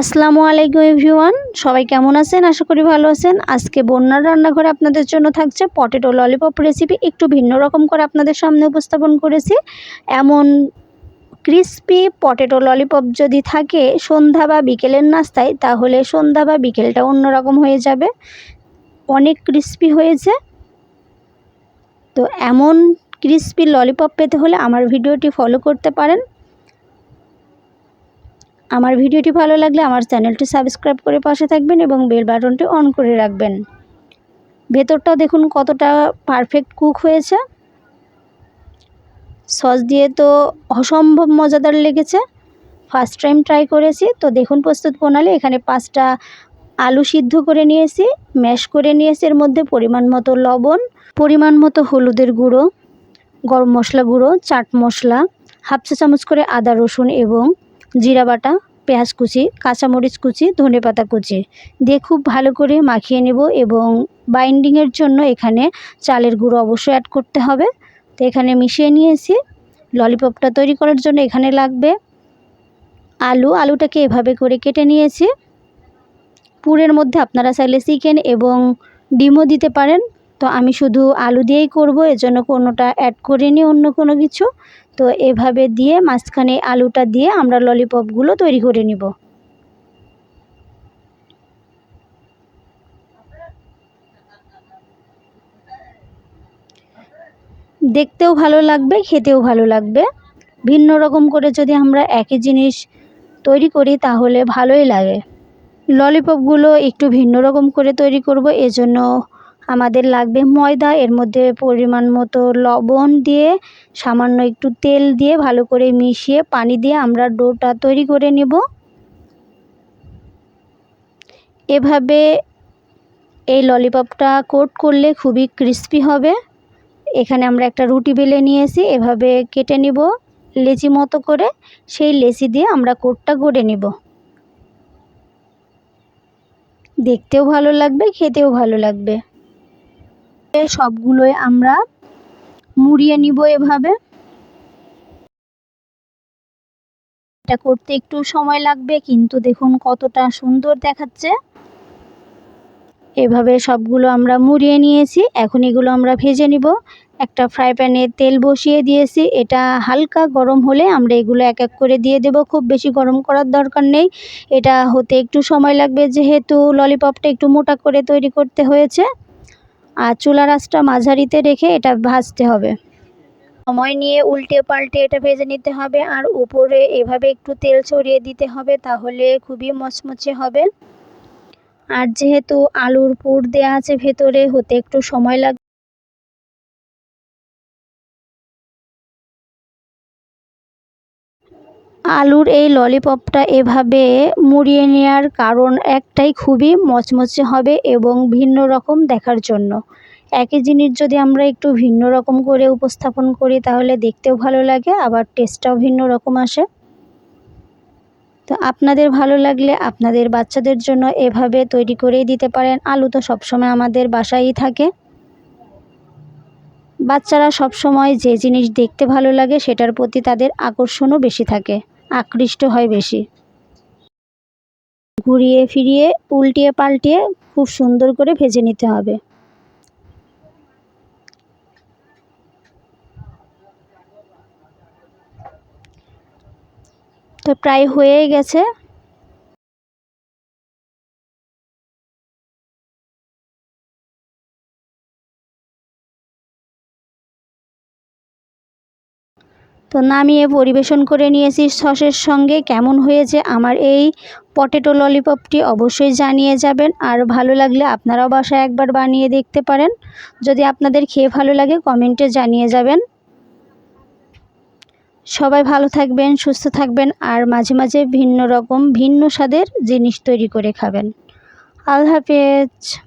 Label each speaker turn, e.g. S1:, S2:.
S1: আসসালামু আলাইকুম এভরিওয়ান। সবাই কেমন আছেন? আশা করি ভালো আছেন। আজকে বন্যার রান্নাঘরে আপনাদের জন্য থাকছে পটেটো ললিপপ রেসিপি একটু ভিন্ন রকম করে আপনাদের সামনে উপস্থাপন করেছি। এমন ক্রিস্পি পটেটো ললিপপ যদি থাকে সন্ধ্যা বা বিকেলের নাস্তায়, তাহলে সন্ধ্যা বা বিকেলটা অন্যরকম হয়ে যাবে। অনেক ক্রিস্পি হয়েছে। তো এমন ক্রিস্পি ললিপপ পেতে হলে আমার ভিডিওটি ফলো করতে পারেন। আমার ভিডিওটি ভালো লাগলে আমার চ্যানেলটি সাবস্ক্রাইব করে পাশে থাকবেন এবং বেল বাটনটি অন করে রাখবেন। ভেতরটাও দেখুন কতটা পারফেক্ট কুক হয়েছে। সস দিয়ে তো অসম্ভব মজাদার লেগেছে। ফার্স্ট টাইম ট্রাই করেছি, তো দেখুন প্রস্তুত প্রণালী, এখানে পাঁচটা আলু সিদ্ধ করে নিয়েছি ম্যাশ করে নিয়েছি, এর মধ্যে পরিমাণ মতো লবণ, পরিমাণ মতো হলুদের গুঁড়ো, গরম মশলা গুঁড়ো, চাট মশলা, হাফ চা চামচ করে আদা রসুন এবং জিরা বাটা, পেঁয়াজ কুচি, কাঁচামরিচ কুচি, ধনে পাতা কুচি। দিয়ে খুব ভালো করে মাখিয়ে নেব এবং বাইন্ডিংয়ের জন্য এখানে চালের গুঁড়ো অবশ্যই অ্যাড করতে হবে। তো এখানে মিশিয়ে নিয়েছি। ললিপপটা তৈরি করার জন্য এখানে লাগবে আলু। আলুটাকে এভাবে করে কেটে নিয়েছি। পুরের মধ্যে আপনারা চাইলে চিকেন এবং ডিমও দিতে পারেন। তো আমি শুধু আলু দিয়েই করব এজন্য কোনোটা অ্যাড করিনি, অন্য কোনো কিছু। তো এভাবে দিয়ে মাঝখানে আলুটা দিয়ে আমরা ললিপপগুলো তৈরি করে নিব। দেখতেও ভালো লাগবে, খেতেও ভালো লাগবে। ভিন্ন রকম করে যদি আমরা একই জিনিস তৈরি করি, তাহলে ভালোই লাগে। ললিপপগুলো একটু ভিন্ন রকম করে তৈরি করব, এজন্য আমাদের লাগবে ময়দা, এর মধ্যে পরিমাণ মতো লবণ দিয়ে, সামান্য একটু তেল দিয়ে ভালো করে মিশিয়ে পানি দিয়ে আমরা ডোটা তৈরি করে নেব। এভাবে এই ললিপপটা কোট করলে খুবই ক্রিস্পি হবে। এখানে আমরা একটা রুটি বেলে নিয়েছি, এভাবে কেটে নিব লেচি মতো করে। সেই লেচি দিয়ে আমরা কোটটা গড়ে নিব। দেখতেও ভালো লাগবে, খেতেও ভালো লাগবে। সবগুলোই আমরা মুড়িয়ে নিব এভাবে। এটা করতে একটু সময় লাগবে, কিন্তু দেখুন কতটা সুন্দর দেখাচ্ছে। এভাবে সবগুলো আমরা মুড়িয়ে নিয়েছি, এখন এগুলো আমরা ভেজে নিব। একটা ফ্রাই প্যানে তেল বসিয়ে দিয়েছি, এটা হালকা গরম হলে আমরা এগুলো এক এক করে দিয়ে দেব, খুব বেশি গরম করার দরকার নেই। এটা হতে একটু সময় লাগবে, যেহেতু ললিপপটা একটু মোটা করে তৈরি করতে হয়েছে। আর চুলা রাসটা মাঝারিতে রেখে এটা ভাজতে হবে। সময় নিয়ে উল্টে পাল্টে এটা ভেজে নিতে হবে আর উপরে এভাবে একটু তেল ছড়িয়ে দিতে হবে তাহলে খুবই মচমচে হবে। আর যেহেতু আলুর পুর দেওয়া আছে ভেতরে, হতে একটু সময় লাগবে। আলুর এই ললিপপটা এভাবে মুড়িয়ে নেওয়ার কারণ একটাই, খুবই মচমচে হবে এবং ভিন্ন রকম দেখার জন্য। একই জিনিস যদি আমরা একটু ভিন্ন রকম করে উপস্থাপন করি, তাহলে দেখতেও ভালো লাগে, আবার টেস্টটাও ভিন্ন রকম আসে। তো আপনাদের ভালো লাগলে আপনাদের বাচ্চাদের জন্য এভাবে তৈরি করেই দিতে পারেন। আলু তো সবসময় আমাদের বাসায়ই থাকে। বাচ্চারা সবসময় যে জিনিস দেখতে ভালো লাগে, সেটার প্রতি তাদের আকর্ষণও বেশি থাকে। আকৃষ্ট হয় বেশি। ঘুরিয়ে ফিরিয়ে, উল্টিয়ে পাল্টিয়ে খুব সুন্দর করে ভেজে নিতে হবে। তো প্রায় হয়েই গেছে। তো নামিয়ে পরিবেশন করে নিয়েছি। সসের সঙ্গে কেমন হয়েছে আমার এই পটেটো ললিপপটি অবশ্যই জানিয়ে যাবেন। আর ভালো লাগলে আপনারাও বাসায় একবার বানিয়ে দেখতে পারেন। যদি আপনাদের খেয়ে ভালো লাগে কমেন্টে জানিয়ে যাবেন। সবাই ভালো থাকবেন, সুস্থ থাকবেন, আর মাঝে মাঝে ভিন্ন রকম ভিন্ন স্বাদের জিনিস তৈরি করে খাবেন। আল্লাহ হাফেজ।